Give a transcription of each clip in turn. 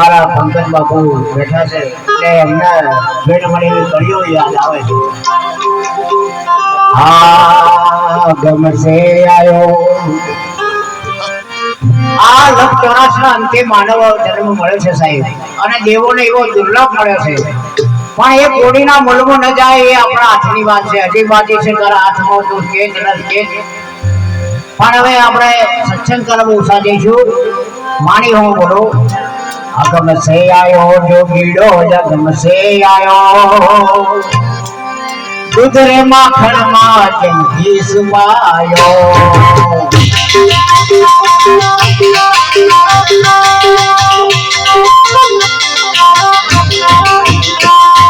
અમારા પંકજ બાપુ બેઠા છે. એટલે એમને ભેટ મળેલી કડીઓ યાદ આવે છે. હા, ગમશે આવ્યો આ લખ ચોરાશના અંતે માનવ જન્મ મળે છે સાહેબ. અને દેવોને એવો દુર્લભ મળ્યો છે. પણ એ કોડીના મૂળમાં ન જાય એ આપણા હાથની વાત છે. હજી બાકી છે તારા હાથમાં તું કે જ નથી કે પણ હવે આપણે સત્સંગ કરવા ઉષા જઈશું. માણી હું બોલો. અગમ से આયો જોગીડો જગમ સે આયો. દૂધરે માખણ माखण જેમ ઘી सुमायो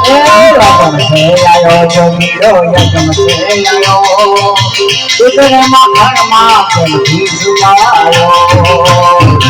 એ અગમ સે આયો જોગીડો જગમ સે આયો. દૂધરે માખણમાં જેમ ઘી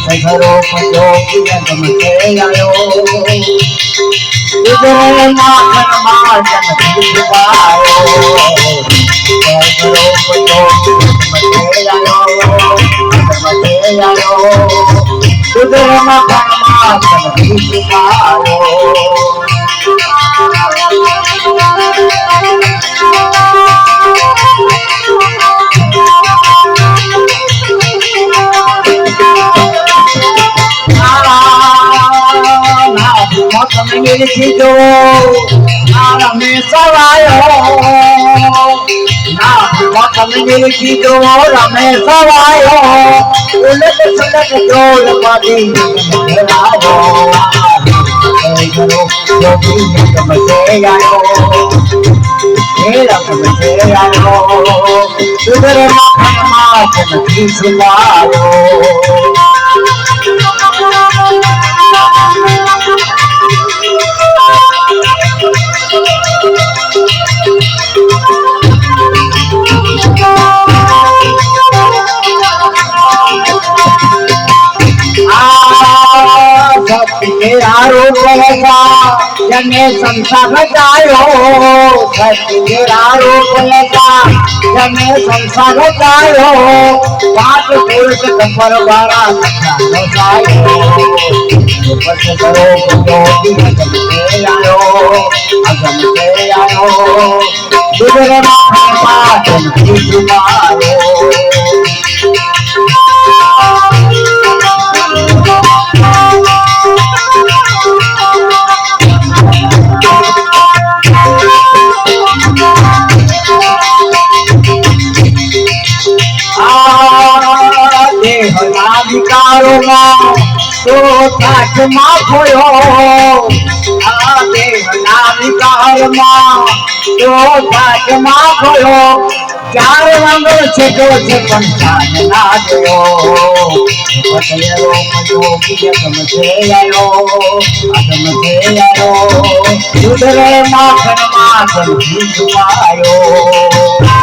આપ કપાળ જળ મોહન મળે પવન બિછાયો વસ ઘરો પજો પિયગમ કે આયો ઉદરે માખન માજન દીવાયો ઘરો પજો પિયગમ કે આયો પિયગમ કે આયો ઉદરે માખન માજન દીવાયો સુધરે માખણમાં જનકી સુવાયો જને સંસાર જાયો સતીરા રૂપલતા જને સંસાર જાયો પાંચ પુરુષ કમર બારા સંસાર જાયો પછ કરો પુજો અગમ તે આયો અગમ તે આયો સુધરે માખણ પાટન દેહના વિકારોમાં તો કાચમાં ખોયો આ દેહના વિકારમાં તો કાચમાં ખોયો ચારે રંગ છે તો છે પણ ચાંદ ના જોયો પતયરો માખણ માખણ જીવાયો